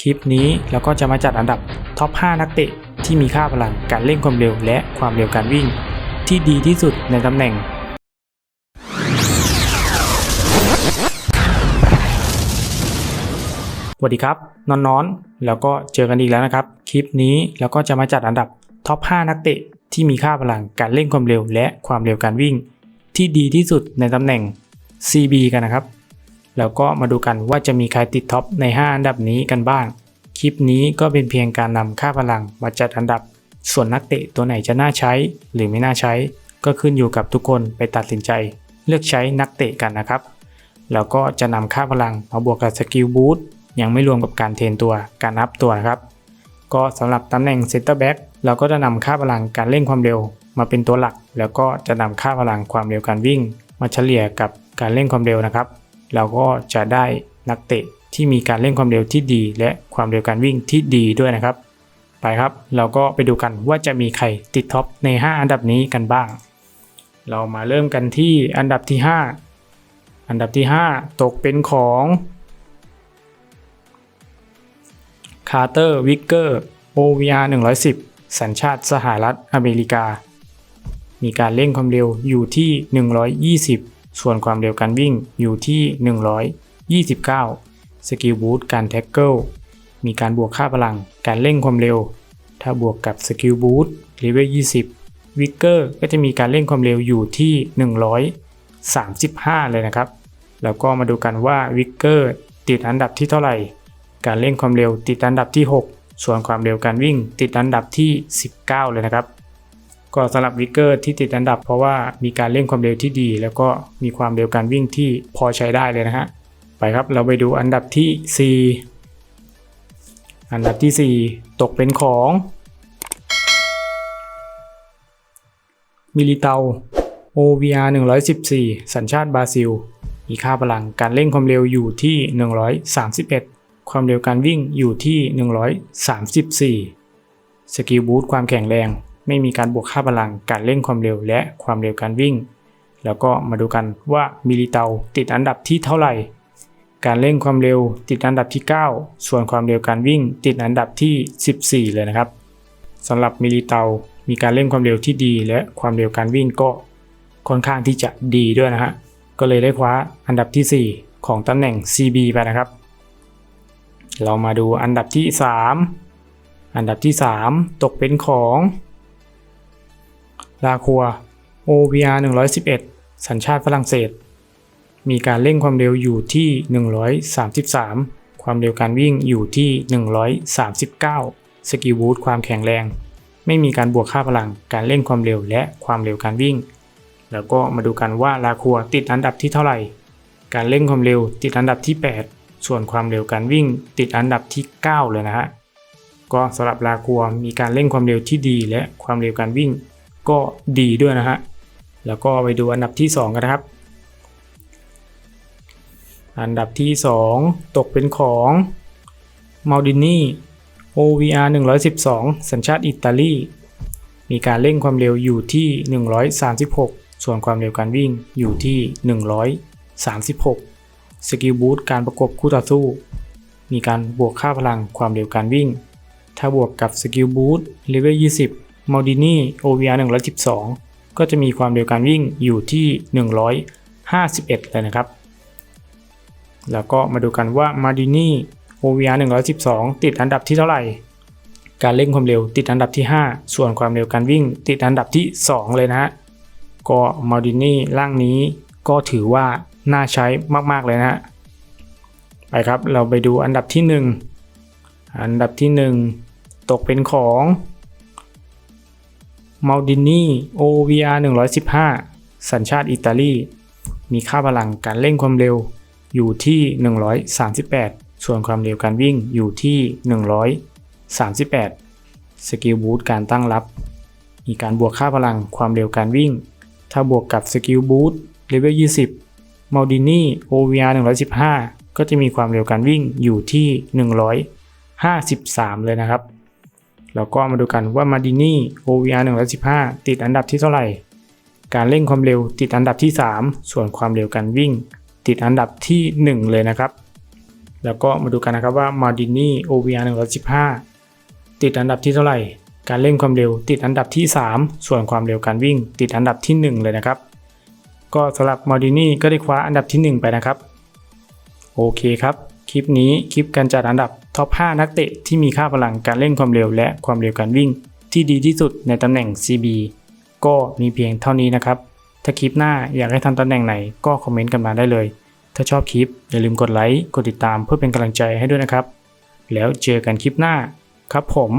คลิปนี้เราก็จะมาจัดอันดับท็อป 5 นักเตะที่มีค่าพลังการเร่งความเร็วและความเร็วการวิ่ง ที่ดีที่สุดในตำแหน่ง สวัสดีครับนอนนอนๆแล้วก็เจอกันอีกแล้วนะครับ คลิปนี้เราก็จะมาจัดอันดับท็อป 5 นักเตะที่มีค่าพลังการเร่งความเร็วและความเร็วการวิ่ง ที่ดีที่สุดในตำแหน่ง CB กันนะครับ แล้วก็มาดูกันว่าจะมีใครติดท็อปใน 5 อันดับนี้กันบ้าง คลิปนี้ก็เป็นเพียงการนำค่าพลังมาจัดอันดับ ส่วนนักเตะตัวไหนจะน่าใช้หรือไม่น่าใช้ ก็ขึ้นอยู่กับทุกคนไปตัดสินใจ เลือกใช้นักเตะกันนะครับ แล้วก็จะนำค่าพลังมาบวกกับสกิลบูทยังไม่รวมกับการเทรนตัวการอัพตัวนะครับ ก็สำหรับตำแหน่งเซนเตอร์แบ็กเราก็จะนำค่าพลังการเร่งความเร็ว มาเป็นตัวหลัก แล้วก็จะนำค่าพลังความเร็วการวิ่ง มาเฉลี่ยกับการเร่งความเร็วนะครับ เราก็จะได้นักเตะที่มีการเร่งความเร็วที่ดี และความเร็วการวิ่งที่ดีด้วยนะครับ ไปครับ เราก็ไปดูกันว่าจะมีใครติดท็อปใน 5 อันดับนี้กันบ้าง เรามาเริ่มกันที่อันดับที่ 5 อันดับที่ 5 ตกเป็นของคาร์เตอร์วิกเกอร์ OVR 110 สัญชาติสหรัฐอเมริกา มีการเร่งความเร็วอยู่ที่ 120 ส่วนความเร็วการวิ่งอยู่ที่ 129 สกิลบูทการแท็กเกิล มีการบวกค่าพลัง การเร่งความเร็ว ถ้าบวกกับสกิลบูทเลเวล20 วิกเกอร์ก็จะมีการเร่งความเร็วอยู่ที่ 135 เลยนะครับ แล้วก็มาดูกันว่าวิกเกอร์ติดอันดับที่เท่าไหร่ การเร่งความเร็วติดอันดับที่ 6 ส่วนความเร็วการวิ่งติดอันดับที่ 19 เลยนะครับ ก็สำหรับวิกเกอร์ที่ติดอันดับ เพราะว่ามีการเร่งความเร็วที่ดี แล้วก็มีความเร็วการวิ่งที่พอใช้ได้เลยนะฮะไปครับเราไปดูอันดับที่ 4 อันดับที่ 4 ตกเป็นของมิลิเตา OVR 114 สัญชาติบราซิล มีค่าพลังการเร่งความเร็วอยู่ที่ 131 ความเร็วการวิ่งอยู่ที่ 134 สกิลบูทความแข็งแรง ไม่มีการบวกค่าพลัง การเร่งความเร็วและความเร็วการวิ่ง แล้วก็มาดูกันว่ามิลิเตาติดอันดับที่เท่าไหร่ การเร่งความเร็วติดอันดับที่ 9 ส่วนความเร็วการวิ่ง ติดอันดับที่ 14 เลยนะครับสำหรับมิลิเตามีการเร่งความเร็วที่ดี และความเร็วการวิ่งก็ค่อนข้างที่จะดีด้วยนะฮะก็เลยได้คว้าอันดับที่ 4 ของตำแหน่ง CB ไปนะครับ เรามาดูอันดับที่ 3 อันดับที่ 3 ตกเป็นของ ลาคัว OVR 111 สัญชาติฝรั่งเศส มีการเร่งความเร็วอยู่ที่ 133 ความเร็วการวิ่งอยู่ที่ 139 สกิลบูทความแข็งแรง ไม่มีการบวกค่าพลัง การเร่งความเร็วและความเร็วการวิ่ง แล้วก็มาดูกันว่าลาคัวติดอันดับที่เท่าไหร่ การเร่งความเร็วติดอันดับที่ 8 ส่วนความเร็วการวิ่งติดอันดับที่ 9 เลยนะฮะ ก็สำหรับลาคัวมีการเร่งความเร็วที่ดีและความเร็วการวิ่ง ก็ดีด้วยนะฮะ แล้วก็ไปดูอันดับที่ 2 กันนะครับ อันดับที่ 2 ตกเป็นของมาดินี OVR 112 สัญชาติอิตาลี มีการเร่งความเร็วอยู่ที่ 136 ส่วนความเร็วการวิ่งอยู่ที่ 136 สกิลบูทการประกบคู่ต่อสู้ มีการบวกค่าพลังความเร็วการวิ่ง ถ้าบวกกับสกิลบูทเลเวล 20 m a l d i n i OVR 112 ก็จะมีความเร็วการวิ่งอยู่ที่ 151 เลยนะครับ แล้วก็มาดูกันว่า m a r d i n i OVR 112 ติดอันดับที่เท่าไหร่ การเร่งความเร็วติดอันดับที่ 5 ส่วนความเร็วการวิ่งติดอันดับที่ 2 เลยนะฮะ ก็มาดินี่ร่างนี้ก็ถือว่าน่าใช้มาก ๆ เลยนะฮะ ไปครับ เราไปดูอันดับที่ 1 อันดับที่ 1 ตกเป็นของ มาดินี่ OVR 115 สัญชาติอิตาลี มีค่าพลังการเร่งความเร็วอยู่ที่ 138 ส่วนความเร็วการวิ่งอยู่ที่ 138 สกิลบูทการตั้งรับ มีการบวกค่าพลังความเร็วการวิ่ง ถ้าบวกกับสกิลบูทเลเวล 20 m a l d i n i OVR 115 ก็จะมีความเร็วการวิ่งอยู่ที่ 153 เลยนะครับ แล้วก็มาดูกันว่า m a l d i n i OVR 115 ติดอันดับที่เท่าไหร่ การเร่งความเร็วติดอันดับที่ 3 ส่วนความเร็วการวิ่ง ติดอันดับที่ 1 เลยนะครับ แล้วก็มาดูกันนะครับว่ามาดินี่ OVR 115 ติดอันดับที่เท่าไหร่ การเร่งความเร็วติดอันดับที่ 3 ส่วนความเร็วการวิ่ง ติดอันดับที่ 1 เลยนะครับ ก็สำหรับมาดินี่ก็ได้คว้าอันดับที่ 1 ไปนะครับ โอเคครับ คลิปนี้คลิปการจัดอันดับ ท็อป 5 นักเตะที่มีค่าพลังการเล่นความเร็วและความเร็วการวิ่ง ที่ดีที่สุดในตำแหน่ง CB ก็มีเพียงเท่านี้นะครับ ถ้าคลิปหน้าอยากให้ทำตำแหน่งไหนก็คอมเมนต์กันมาได้เลย ถ้าชอบคลิปอย่าลืมกดไลค์ กดติดตามเพื่อเป็นกำลังใจให้ด้วยนะครับ แล้วเจอกันคลิปหน้าครับผม